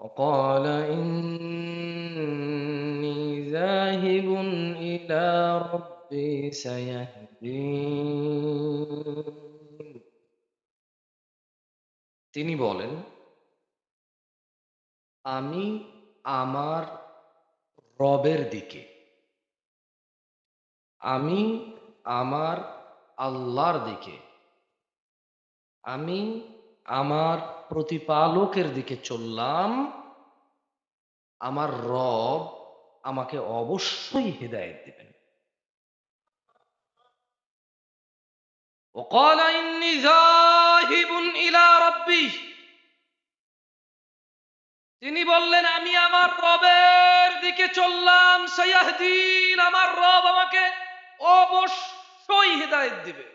وقال إني ذاهب إلى ربي سيهدين তিনি বলেন আমি আমার রবের দিকে আমি আমার আল্লাহর দিকে আমি আমার প্রতিপালকের দিকে চললাম আমার রব আমাকে অবশ্যই হেদায়েত দিবেন وقال إني ذاهب إلى ربي তিনি বললেন আমি আমার রবের দিকে চললাম সৈয়াহদিন আমার রব আমাকে অবশ্যই হেদায়েত দিবে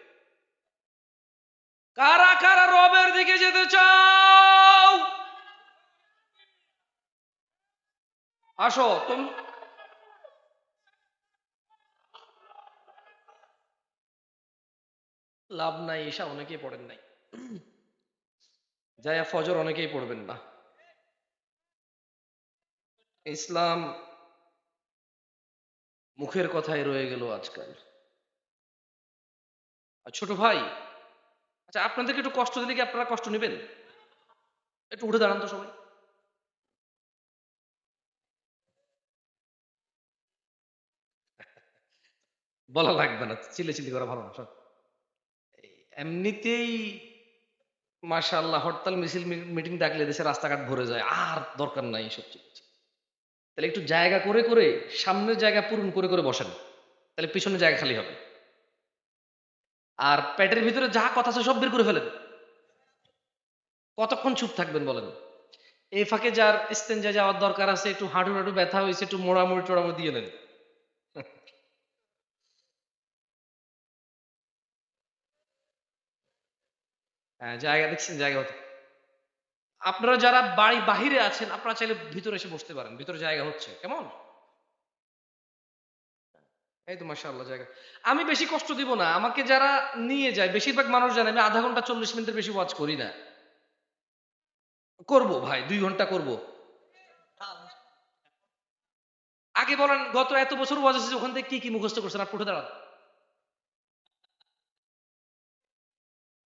কারা কারা রবের দিকে যেতে চাও? আসো, তুমি লাভ নাই, ঈশা অনেকেই পড়েন নাই। জায়া ফজর অনেকেই পড়বেন না। ইসলাম মুখের কথাই রয়ে গেল আজকাল। ছোট ভাই আচ্ছা আপনাদেরকে একটু কষ্ট দিলে কি আপনারা কষ্ট নেবেন একটু উঠে দাঁড়ান তো সবাই বলা লাগবে না চিলে চিলি করা ভালো না সব। এমনিতেই মাশাআল্লাহ, হরতাল, মিছিল মিটিং ডাকলে দেশে রাস্তাঘাট ভরে যায়, আর দরকার নাই এসব চিল্লাচিল্লি। তাহলে একটু জায়গা করে করে, সামনের জায়গা পূরণ করে করে বসেন, তাহলে পিছনে জায়গা খালি হবে আর পেটের ভিতরে যা কথা আছে সব বের করে ফেলেন। কতক্ষণ চুপ থাকবেন বলেন? এই ফাঁকে যার ইস্তেঞ্জা যাওয়ার দরকার আছে, একটু হাঁটু হাঁটু ব্যথা হয়েছে, একটু মোড়ামুড়ি টোড়ামুড়ি দিয়ে নেন। হ্যাঁ জায়গা দেখছেন, জায়গা হতো। আপনারা যারা বাড়ি বাহিরে আছেন, আপনারা চাইলে ভিতরে এসে বসতে পারেন। ভিতরে জায়গা হচ্ছে, কেমন? এই তো মাশাআল্লাহ, জায়গা। আমি বেশি কষ্ট দিব না, আমাকে যারা নিয়ে যায়, বেশিরভাগ মানুষ জানে, আমি আধা ঘণ্টা চল্লিশ মিনিটের বেশি ওয়াচ করি না। করব ভাই, দুই ঘণ্টা করব। আগে বলেন, গত এত বছর ওয়াজ আছে ওখান থেকে কি কি মুখস্থ করছেন? আপনি উঠে দাঁড়ান।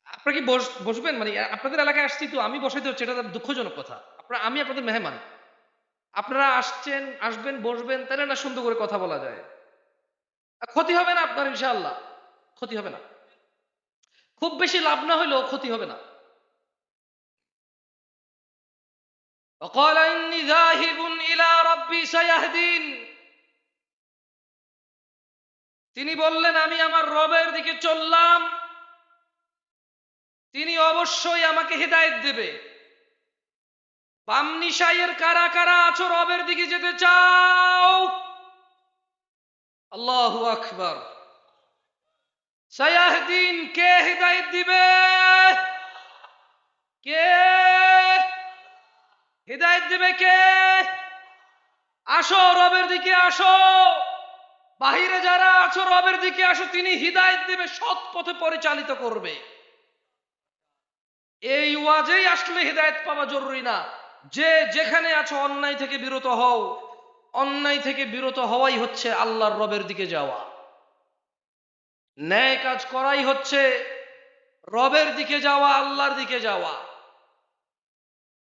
আপনারা কি বস- বসবেন? মানে আপনাদের এলাকায় আসছি তো, আমি বসাইতে হচ্ছে এটা দুঃখজনক কথা। আপনারা, আমি আপনাদের মেহমান। আপনারা আসছেন, আসবেন, বসবেন, তাহলে না সুন্দর করে কথা বলা যায়। ক্ষতি হবে না আপনার ইনশাআল্লাহ ক্ষতি হবে না খুব বেশি লাভ না হলেও ক্ষতি হবে না وقال إني ذاهب إلى ربي سيهدين তিনি বললেন আমি আমার রবের দিকে চললাম তিনি অবশ্যই আমাকে হেদায়েত দেবে বামনি সাইয়ের কারা কারা আছো রবের দিকে যেতে চাও আল্লাহু আকবার। সায়াহদিন কে হেদায়েত দিবে? কে? হেদায়েত দিবে কে? আসো, রবের দিকে আসো। বাহিরে যারা আছো, রবের দিকে আসো, তিনি হিদায়ত দিবে, সৎ পথে পরিচালিত করবে। এই ওয়াজেই আসলে হেদায়েত পাওয়া জরুরি না। যে যেখানে আছো, অন্যায় থেকে বিরত হও। অন্যায় থেকে বিরত হওয়াই হচ্ছে আল্লাহর রবের দিকে যাওয়া। ন্যায় কাজ করাই হচ্ছে রবের দিকে যাওয়া আল্লাহর দিকে যাওয়া।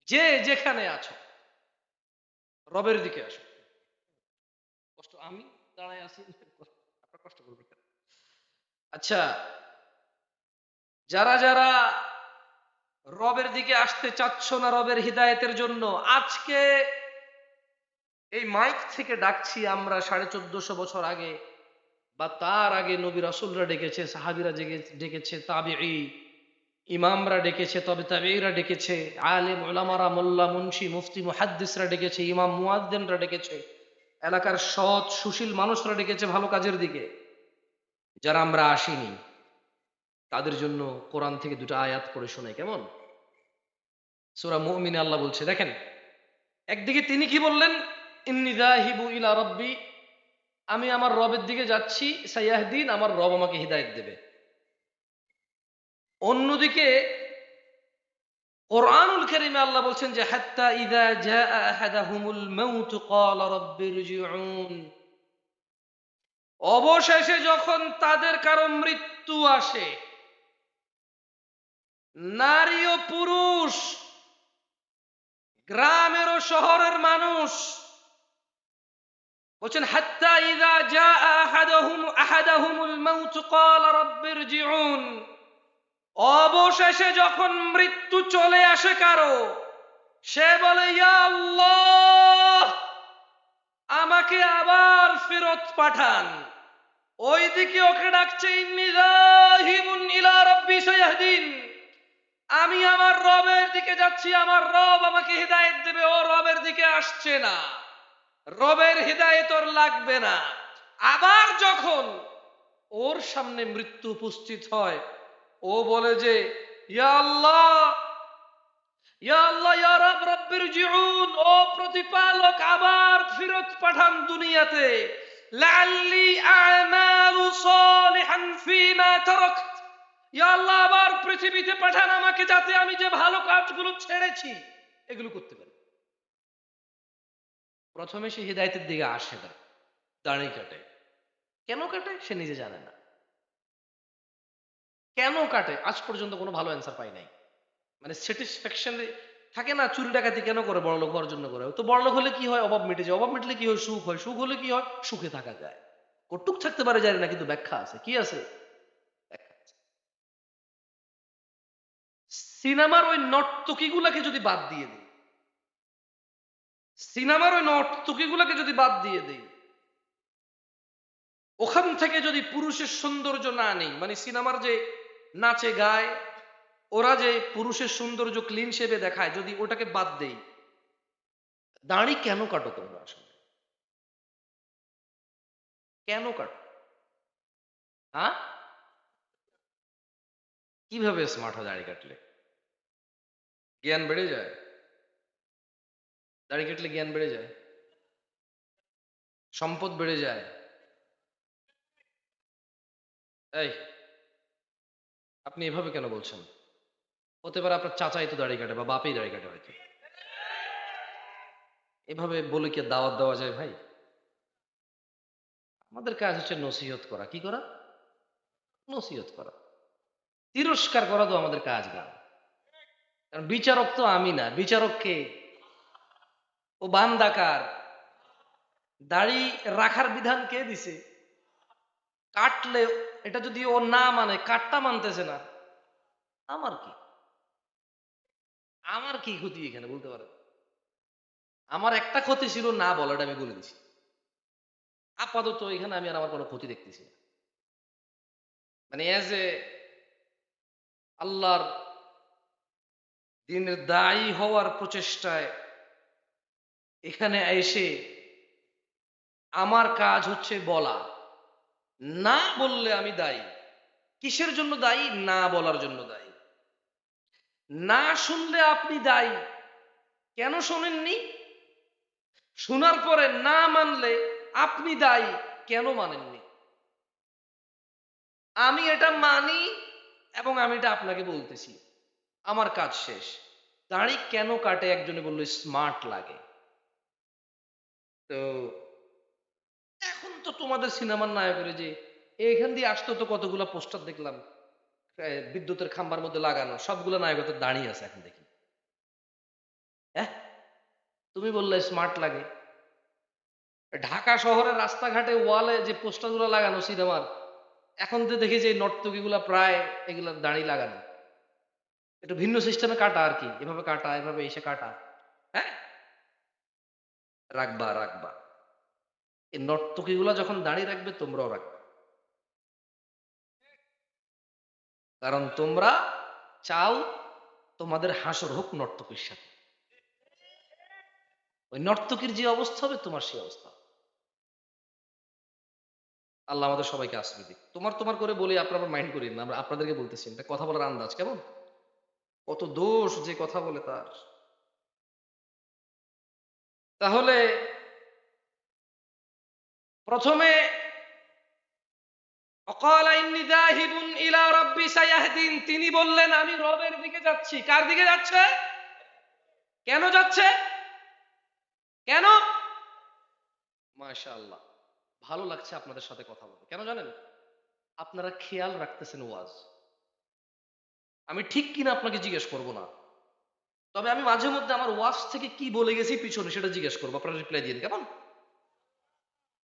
যে যেখানে আছো রবের দিকে আসো। কষ্ট আমি দাঁড়ায় আছি আপনার কষ্ট করবেন? আচ্ছা যারা যারা রবের দিকে আসতে চাচ্ছ না রবের হিদায়তের জন্য আজকে এই মাইক থেকে ডাকছি আমরা সাড়ে চোদ্দশো বছর আগে, বা তার আগে নবী রসুলরা ডেকেছে, সাহাবিরা ডেকেছে তাবি ইমামরা ডেকেছে, তবে তাবেইরা ডেকেছে, আলেম ওলামারা মোল্লা, মুন্সি, মুফতি, মুহাদ্দিসরা ডেকেছে, ইমাম মুয়াদ্দিনরা ডেকেছে, এলাকার সৎ, সুশীল মানুষরা ডেকেছে ভালো কাজের দিকে। যারা আমরা আসিনি, তাদের জন্য কোরআন থেকে দুটো আয়াত পড়ে শোনাই, কেমন? সূরা মুমিনে আল্লাহ বলছে, দেখেন, একদিকে তিনি কি বললেন? ইন্নি যাহিবু ইলা রব্বি, আমি আমার রবের দিকে যাচ্ছি, সাইয়াহদিন, আমার রব আমাকে হিদায়ত দেবে। অন্যদিকে কোরআনুল কারীমে আল্লাহ বলছেন যে, হাত্তা ইযা জাআ আহাদাহুমুল মাউত, ক্বালা রাব্বিরজিউন অবশেষে যখন তাদের কারও মৃত্যু আসে, নারী ও পুরুষ, গ্রামের ও শহরের মানুষ বলছেন, হাত্তা জাআ আহাদাহুম, আহাদাহুমুল মাউত, ক্বালা রাব্বিরজিউন অবশেষে যখন মৃত্যু চলে আসে কারও, সে বলে, ইয়া আল্লাহ, আমাকে আবার ফেরত পাঠান। ওইদিকে ওকে ডাকছে ইলা রাব্বি আমি আমার রবের দিকে যাচ্ছি, আমার রব আমাকে হিদায়েত দেবে, ও রবের দিকে আসছে না। রবের হিদায়েত লাগবে না। আবার যখন ওর সামনে মৃত্যু উপস্থিত হয়, ও বলে যে প্রতিপালক, আবার ফেরত পাঠান দুনিয়াতে। আবার পৃথিবীতে পাঠান আমাকে যাতে আমি যে ভালো কাজগুলো ছেড়েছি, এগুলো করতে পারি। প্রথমে সে হৃদায়তের দিকে আসে না, দাঁড়িয়ে কাটে। কেন কাটে? সে নিজে জানে না। কেন কাটে? আজ পর্যন্ত কোনো ভালো অ্যান্সার পাই নাই। মানে স্যাটিসফ্যাকশন থাকে না, চুরি ডাকাতি কেন করে? বড় লোক হওয়ার জন্য করে। তো বড় লোক হলে কি হয়? অভাব মিটে যায়। অভাব মিটলে কি হয়? সুখ হয়। সুখ হলে কি হয়? সুখে থাকা যায়। কটুক থাকতে পারে, জানি না, কিন্তু ব্যাখ্যা আছে। কি আছে? আছে। সিনেমার ওই নর্তকীগুলাকে যদি বাদ দিয়ে দিই সিনেমার ওই নর্তকীগুলাকে যদি বাদ দিয়ে দিই, ওখান থেকে যদি পুরুষের সৌন্দর্য না নেই মানে সিনেমার যে নাচে গায়, ওরা যে পুরুষের সৌন্দর্য ক্লিন শেপে দেখায়, যদি ওটাকে বাদ দেই, দাড়ি কেন কাটো তোমরা আসলে? কেন কাটো? হ্যাঁ কীভাবে স্মার্ট হয় দাড়ি কাটলে? জ্ঞান বেড়ে যায়। দাড়ি কাটলে জ্ঞান বেড়ে যায়? সম্পদ বেড়ে যায়। এই, আপনি এভাবে কেন বলছেন? হতে পারে আপনার চাচাই তো দাড়ি কাটে বা বাপেই দাড়ি কাটে হয়তো। এভাবে বলে কি দাওয়াত দেওয়া যায় ভাই? আমাদের কাজ হচ্ছে নসিহত করা। কি করা? নসিহত করা। তিরস্কার করা তো আমাদের কাজ না। কারণ বিচারক তো আমি না। বিচারক কে ও বান্দাকার। দাড়ি রাখার বিধান কে দিছে? কাটলে, এটা যদি ও না মানে কাটটা মানতেছে না, আমার কি? আমার কি ক্ষতি এখানে, বলতে পারে আমার একটা ক্ষতি ছিল, না বলাটা আমি বলে দিছি। আপাতত এখানে আমি আর আমার কোনো ক্ষতি দেখতেছি না। মানে এজ এ আল্লাহর দিনের দায়ী হওয়ার প্রচেষ্টায় এখানে এসে আমার কাজ হচ্ছে বলা। না বললে আমি দায়ী। কিসের জন্য দায়ী? না বলার জন্য দায়ী। না শুনলে আপনি দায়ী। কেন শোনেননি? শোনার পরে না মানলে আপনি দায়ী। কেন মানেননি? আমি এটা মানি এবং আমি এটা আপনাকে বলতেছি। আমার কাজ শেষ। দাড়ি কেন কাটে? একজনে বলল, স্মার্ট লাগে। তো এখন তো তোমাদের সিনেমার নায়কের যে এখান দিয়ে আসতো তো কতগুলো পোস্টার দেখলাম বিদ্যুতের খাম্বার মধ্যে লাগানো, সবগুলো নায়কদের দাঁড়িয়ে আছে এখন দেখি। হ্যাঁ তুমি বললে স্মার্ট লাগে। ঢাকা শহরের রাস্তাঘাটে ওয়ালে যে পোস্টারগুলো লাগানো সিনেমার, এখন তো দেখি যে নর্তকীগুলা প্রায় এগুলা দাঁড়ি লাগানো। একটু ভিন্ন সিস্টেমে কাটা আর কি, এভাবে কাটা, এভাবে এসে কাটা। হ্যাঁ? রাখবা রাখবা। এই নর্তকীগুলা যখন দাঁড়িয়ে রাখবে, তোমরাও রাখবে। কারণ তোমরা চাও তোমাদের হাসর হোক নর্তকীর সাথে। ওই নর্তকীর যে অবস্থা হবে, তোমার সেই অবস্থা। আল্লাহ আমাদের সবাইকে আসবে দিক। তোমার তোমার করে বলি, আপনারা মাইন্ড করি না। আমরা আপনাদেরকে বলতেছি কথা বলার আন্দাজ, কেমন? কত দোষ যে কথা বলে তার। তাহলে প্রথমে তিনি বললেন, আমি রবের দিকে যাচ্ছি। কার দিকে যাচ্ছে? কেন যাচ্ছে? কেন? মাশাআল্লাহ, ভালো লাগছে আপনাদের সাথে কথা বলতে কেন জানেন? আপনারা খেয়াল রাখতেছেন ওয়াজ। আমি ঠিক কিনা আপনাকে জিজ্ঞেস করব না। তবে আমি মাঝে মধ্যে আমার ওয়াজ থেকে কি বলে গেছি পিছনে সেটা জিজ্ঞেস করব। আপনারা রিপ্লাই দিন, কেমন?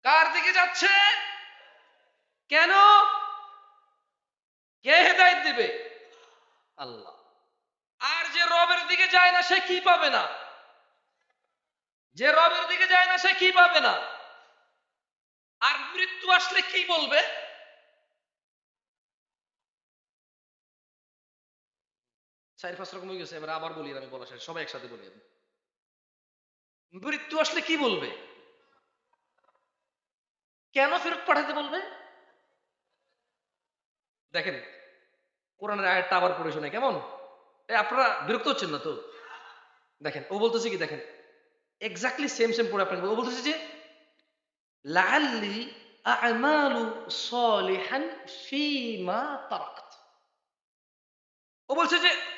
কার দিকে যাচ্ছে? কেন? কে হেদায়ত দিবে? আল্লাহ। আর যে রবের দিকে যায় না, সে কি পাবে না? যে রবের দিকে যায় না, সে কি পাবে না? আর মৃত্যু আসলে কি বলবে? চার পাঁচ রকম হয়ে গেছে, এবার আবার বলি আমি বলা শেষ, সবাই একসাথে বলি আমি। মৃত্যু আসলে কি বলবে? কেন ফেরত পাঠাতে বলবে? দেখেন, কোরআনের আয়াতটা আবার পড়ে শোনে কেমন? আপনারা বিরক্ত হচ্ছেন না তো? দেখেন, ও বলতেছে কি, দেখেন এক্স্যাক্টলি সেম সেম পড়ে আপনাকে ও বলতেছে যে, লাআল্লি আ'মালু সালিহান ফীমা তারাকত। ও বলছে যে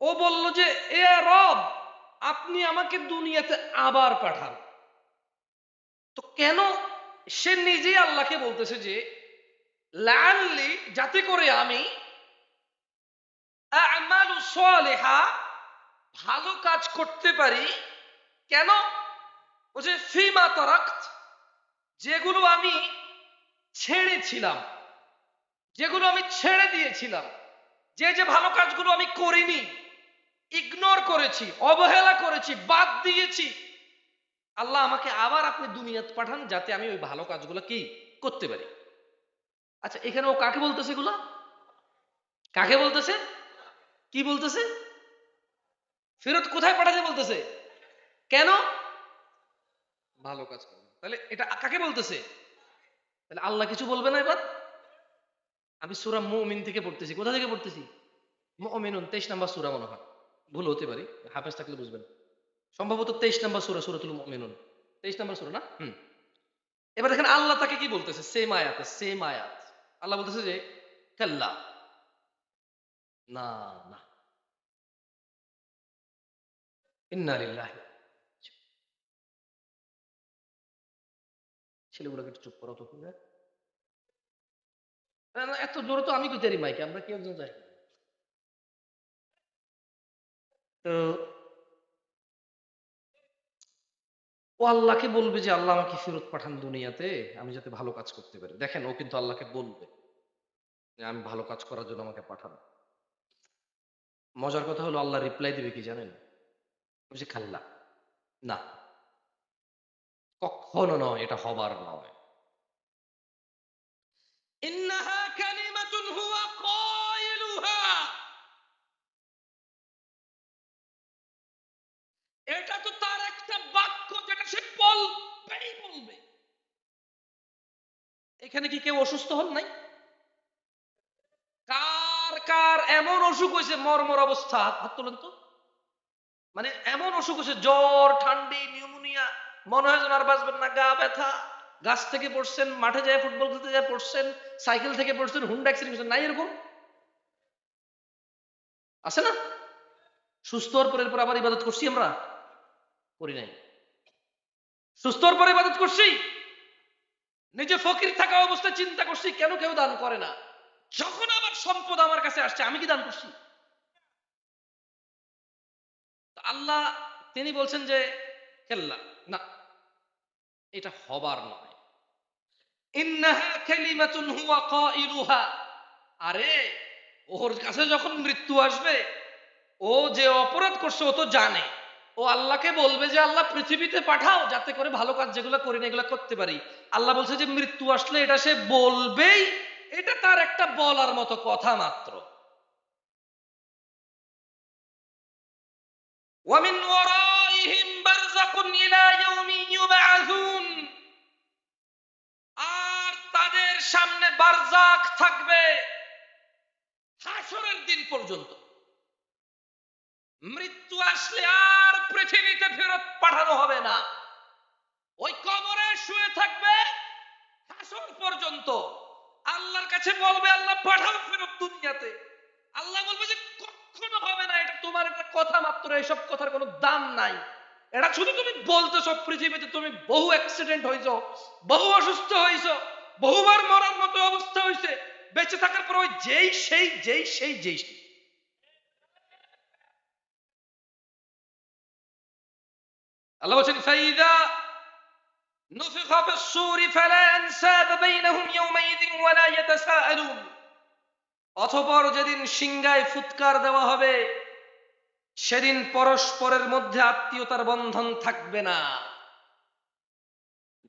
ও বলল যে, এ রব, আপনি আমাকে দুনিয়াতে আবার পাঠান। তো কেন? সে নিজেই আল্লাহকে বলতেছে যে, লাআল্লি, যাতে করে আমি ভালো কাজ করতে পারি। কেন? বলছে, ফিমা তারাক্ত, যেগুলো আমি ছেড়েছিলাম। যেগুলো আমি ছেড়ে দিয়েছিলাম, যে যে ভালো কাজগুলো আমি করিনি ইগনোর করেছি, অবহেলা করেছি, বাদ দিয়েছি। আল্লাহ আমাকে আবার আপনি দুনিয়াত পাঠান যাতে আমি ওই ভালো কাজগুলো কি করতে পারি। আচ্ছা এখানে ও কাকে বলতেছে এগুলো? কাকে বলতেছে? কি বলতেছে? ফেরত কোথায় পাঠাতে বলতেছে? কেন? ভালো কাজ তাহলে এটা কাকে বলতেছে? তাহলে আল্লাহ কিছু বলবে না এবার? আমি সুরা মুমিন থেকে পড়তেছি। কোথা থেকে পড়তেছি? মুমিনুন, তেইশ নাম্বার সুরা মনে হয়। ভুল হতে পারি, হাফেজ থাকলে বুঝবেন। সম্ভবত তেইশ নাম্বার সুরা, সুরাতুল মুমিনুন। তেইশ নাম্বার সুরা না? হুম। এবার দেখেন আল্লাহ তাকে কি বলতেছে? সেম আয়াতে, সেম আয়াত। আল্লাহ বলতেছে যে, কাল্লা। না না। ইন্না লিল্লাহি। ছেলেগুলোকে একটু চুপ করো তো এত জোরে তো আমি কইতারি মাইকে, আমরা কেউ যাই? তো ও আল্লাহকে বলবে যে, আল্লাহ আমাকে ফেরত পাঠান দুনিয়াতে, আমি যাতে ভালো কাজ করতে পারি। দেখেন, ও কিন্তু আল্লাহকে বলবে যে, আমি ভালো কাজ করার জন্য আমাকে পাঠান। মজার কথা হলো, আল্লাহ রিপ্লাই দিবে কি জানেন? খাল্লা, না, কখনো নয়, এটা হবার নয়। ইন্নাহা কালিমাতুন হুয়া কাইলুহা এটা তো তার একটা বাক্য যেটা সে বলবেই বলবে। এখানে কি কেউ অসুস্থ হন নাই? কার কার এমন অসুখ হয়েছে মর্মর অবস্থা? হাত তোলেন তো। মানে এমন অসুখ হয়েছে জ্বর, ঠান্ডি, নিউমোনিয়া, মনে হয় আর বাঁচবেন না, গা ব্যথা। গাছ থেকে পড়ছেন, মাঠে যায়, ফুটবল খেলতে যায়, পড়ছেন, সাইকেল থেকে পড়ছেন, হুন্ডা অ্যাক্সিডেন্ট নাই এরকম? আছে না? সুস্থ হওয়ার পরে এরপর আবার ইবাদত করছি আমরা? করি নাই। সুস্থ হওয়ার পরে ইবাদত করছি? নিজে ফকির থাকা অবস্থায় চিন্তা করছি, কেন কেউ দান করে না? যখন আমার সম্পদ আমার কাছে আসছে, আমি কি দান করছি? আল্লাহ, তিনি বলছেন যে খেল্লা না, এটা হবার নয়। আরে ওর কাছে যখন মৃত্যু আসবে ও যে অপরাধ করছে ও তো জানে ও আল্লাহকে বলবে যে আল্লাহ পৃথিবীতে পাঠাও যাতে করে ভালো কাজ যেগুলো করি না এগুলো করতে পারি আল্লাহ বলছে যে মৃত্যু আসলে এটা সে বলবেই এটা তার একটা বলার মতো কথা মাত্র ومن ورائهم برزق إلى يوم يبعثون সামনে বারজাক থাকবে হাসরের দিন পর্যন্ত। মৃত্যু আসলে আর পৃথিবীতে ফেরত পাঠানো হবে না। ওই কবরে শুয়ে থাকবে হাসর পর্যন্ত। আল্লাহর কাছে বলবে, আল্লাহ, পাঠাও ফেরত দুনিয়াতে। আল্লাহ বলবে যে, কখনো হবে না, এটা তোমার একটা কথা মাত্র এইসব কথার কোনো দাম নাই। এটা শুধু তুমি বলতেছো, পৃথিবীতে তুমি বহু অ্যাক্সিডেন্ট হয়েছো বহু অসুস্থ হয়েছো বহুবার মরার মতো অবস্থা হয়েছে বেঁচে থাকার পর ওই যেই সেই যেই সেই যেই সেই। আল্লাহ বলছেন ফাইদা نفخ في الصور فلا أنساب بينهم يومئذ ولا يتساءلون অথপর যেদিন সিংগায় ফুৎকার দেওয়া হবে সেদিন পরস্পরের মধ্যে আত্মীয়তার বন্ধন থাকবে না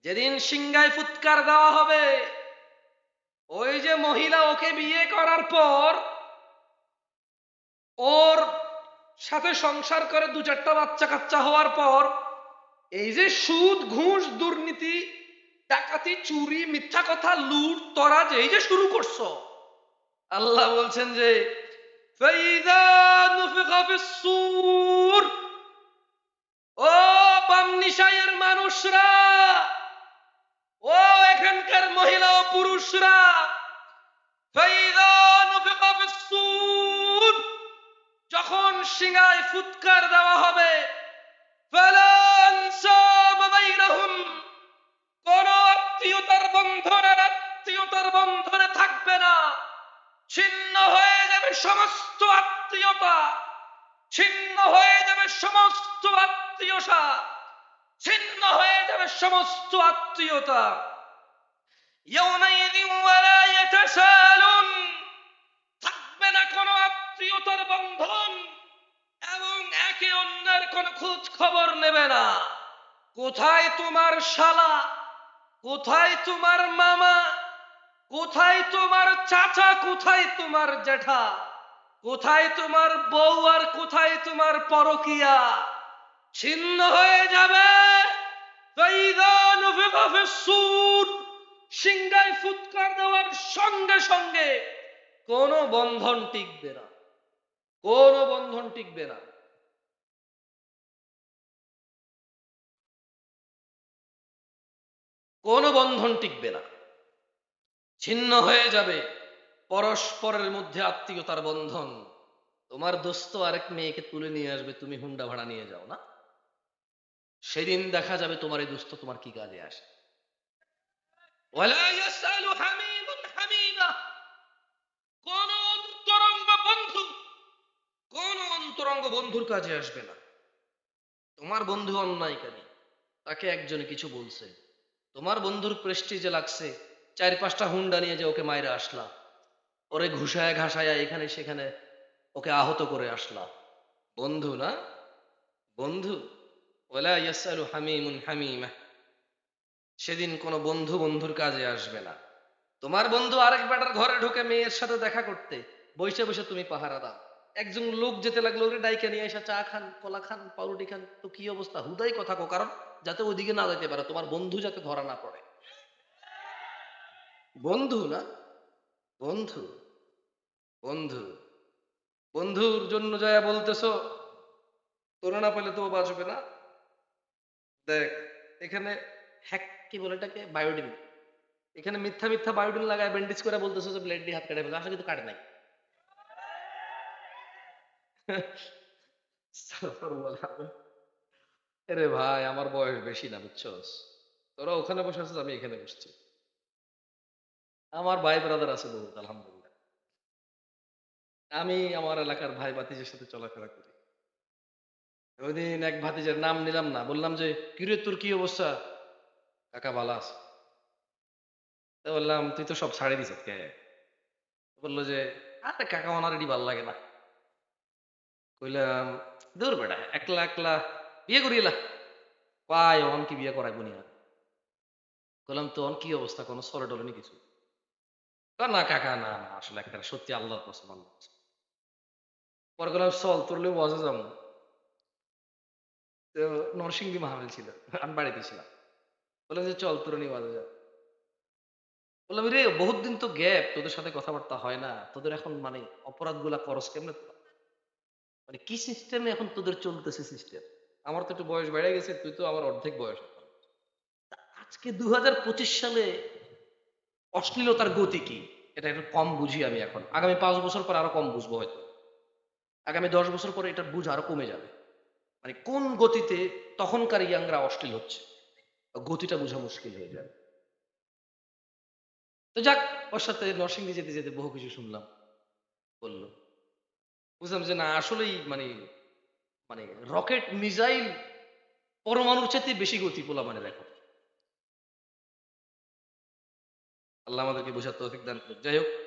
যেদিন সিংহায় ফুৎকার দেওয়া হবে, ওই যে মহিলা ওকে বিয়ে করার পর ওর সাথে সংসার করে দু চারটা বাচ্চা কাচ্চা হওয়ার পর এই যে সুদ, ঘুষ, দুর্নীতি, ডাকাতি, চুরি, মিথ্যা কথা, লুট, তরাজ, এই যে শুরু করছ, আল্লাহ বলছেন যে মানুষরা ও এখানকার মহিলা ও পুরুষরা যখন সিঙ্গায় ফুৎকার দেওয়া হবে কোন আত্মীয়তার বন্ধনে আত্মীয়তার বন্ধনে থাকবে না। ছিন্ন হয়ে যাবে সমস্ত আত্মীয়তা, ছিন্ন হয়ে যাবে সমস্ত আত্মীয়সা ছিন্ন হয়ে যাবে সমস্ত আত্মীয়তা। থাকবে না আত্মীয়তার বন্ধন এবং একে অন্যের কোন খোঁজ খবর নেবে না। কোথায় তোমার শালা? কোথায় তোমার মামা? কোথায় তোমার চাচা? কোথায় তোমার জেঠা? কোথায় তোমার বউ আর কোথায় তোমার পরকিয়া? ছিন্ন হয়ে যাবে। সিংগায় ফুৎকার দেওয়ার সঙ্গে সঙ্গে কোন বন্ধন টিকবে না। কোন বন্ধন টিকবে না। কোন বন্ধন টিকবে না। ছিন্ন হয়ে যাবে পরস্পরের মধ্যে আত্মীয়তার বন্ধন। তোমার দোস্ত আরেক মেয়েকে তুলে নিয়ে আসবে, তুমি হুন্ডা ভাড়া নিয়ে যাও, না? সেদিন দেখা যাবে তোমার এই দুস্থ তোমার কি কাজে আসে। কোন অন্তরঙ্গ বন্ধু, কোন অন্তরঙ্গ বন্ধুর কাজে আসবে না। তোমার বন্ধু অন্যায়কারী, তাকে একজন কিছু বলছে। তোমার বন্ধুর প্রেস্টিজে লাগছে, চার পাঁচটা হুন্ডা নিয়ে যে ওকে মায়েরা আসলা। ওরে ঘুষায় ঘাসায় এখানে সেখানে ওকে আহত করে আসলা। বন্ধু না? বন্ধু? ওলা ইয়াসালু হামিমুন হামিমা। সেদিন কোনো বন্ধু বন্ধুর কাজে আসবে না। তোমার বন্ধু আরেক বেটার ঘরে ঢুকে মেয়ের সাথে দেখা করতে, বসে বসে তুমি পাহারা দাও। একজন লোক যেতে লাগল, ওরে ডাইকে নিয়ে এসে চা খান, কলা খান, পাউরুটি খান। তো কি অবস্থা? হুদাই কথা কো, কারণ যাতে ওদিকে না যেতে পারে, তোমার বন্ধু যাতে ধরা না পড়ে। বন্ধু না? বন্ধু? বন্ধু? বন্ধুর জন্য যায় বলতেছো, তোরা না পেলে তো বাঁচবে না। দেখ, এখানে হ্যাক কি বলে এটাকে? বায়োডিন এখানে মিথ্যা মিথ্যা বায়োডিন লাগায় ব্যান্ডেজ করে বলতেছো যে ব্লেড দিয়ে হাত কেটে ফেলে। আসলে কিন্তু কাটে নাই। আরে ভাই, আমার বয়স বেশি না, বুঝছস? তোরা ওখানে বসে আছিস, আমি এখানে বসছি। আমার ভাই ব্রাদার আছে বহুত, আলহামদুলিল্লাহ। আমি আমার এলাকার ভাই ভাতিজের সাথে চলাফেরা করি। ওইদিন এক ভাতিজের নাম নিলাম না, বললাম যে, কিরে তোর কি অবস্থা? কাকা ভালো আছে। বললাম, তুই তো সব ছাড়ে দিস কে? বলল যে, আরে কাকা ওনার এটি ভালো লাগে না। কইলাম, দূর বেটা, একলা একলা বিয়ে করিলা পাই অন কি বিয়ে করাইব নি বললাম তো অন কি অবস্থা, কোনো সরে ডলেনি কিছু? না কাকা, না আসলে একটা সত্যি আল্লাহর কসম আল্লাহ পরে গেলাম চল, তোর লোক বসে যাম নরসিংদী মাহমিল ছিল, আমি বাড়িতে ছিলাম। বললাম যে, চল তোর নিয়ে যা বললাম, রে বহুত দিন তো গ্যাপ, তোদের সাথে কথাবার্তা হয় না। তোদের এখন মানে অপরাধগুলা করস কেমনে? মানে কি সিস্টেমে এখন তোদের চলতেছে সিস্টেম আমার তো একটু বয়স বেড়ে গেছে, তুই তো আমার অর্ধেক বয়স আজকে দু হাজার পঁচিশ সালে অশ্লীলতার গতি কি? এটা একটু কম বুঝি আমি এখন। আগামী পাঁচ বছর পর আরও কম বুঝব হয়তো। আগামী দশ বছর পরে এটার বুঝ আরও কমে যাবে। মানে কোন গতিতে তখনকার ইয়াংরা অশ্লীল হচ্ছে? গতিটা বোঝা মুশকিল হয়ে যাবে তো যাক, ওর সাথে নরসিংদী যেতে যেতে বহু কিছু শুনলাম। বলল, বুঝলাম যে না, আসলেই মানে মানে রকেট, মিসাইল পরমাণুর চাইতে বেশি গতি পোলা মানে দেখো। আল্লাহ আমাদেরকে বোঝার তৌফিক দান যাই হোক